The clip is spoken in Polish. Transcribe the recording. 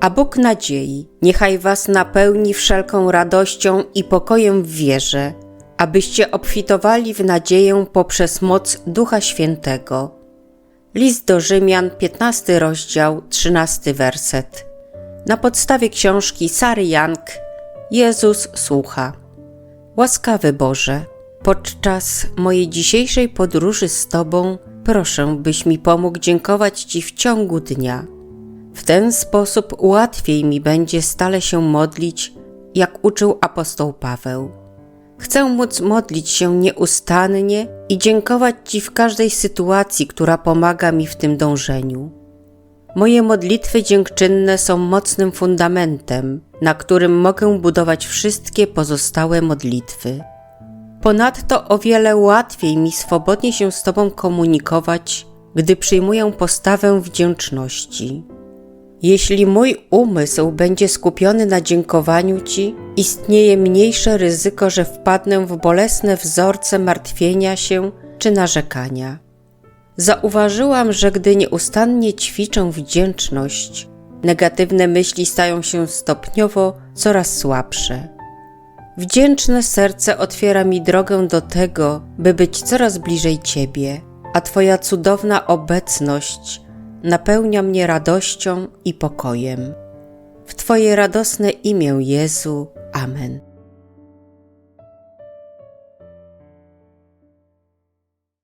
A Bóg nadziei niechaj was napełni wszelką radością i pokojem w wierze, abyście obfitowali w nadzieję poprzez moc Ducha Świętego. List do Rzymian, 15 rozdział, 13 werset. Na podstawie książki Sary Jank Jezus słucha. Łaskawy Boże, podczas mojej dzisiejszej podróży z Tobą proszę, byś mi pomógł dziękować Ci w ciągu dnia. W ten sposób łatwiej mi będzie stale się modlić, jak uczył apostoł Paweł. Chcę móc modlić się nieustannie i dziękować Ci w każdej sytuacji, która pomaga mi w tym dążeniu. Moje modlitwy dziękczynne są mocnym fundamentem, na którym mogę budować wszystkie pozostałe modlitwy. Ponadto o wiele łatwiej mi swobodnie się z Tobą komunikować, gdy przyjmuję postawę wdzięczności. Jeśli mój umysł będzie skupiony na dziękowaniu Ci, istnieje mniejsze ryzyko, że wpadnę w bolesne wzorce martwienia się czy narzekania. Zauważyłam, że gdy nieustannie ćwiczę wdzięczność, negatywne myśli stają się stopniowo coraz słabsze. Wdzięczne serce otwiera mi drogę do tego, by być coraz bliżej Ciebie, a Twoja cudowna obecność napełnia mnie radością i pokojem. W Twoje radosne imię Jezu. Amen.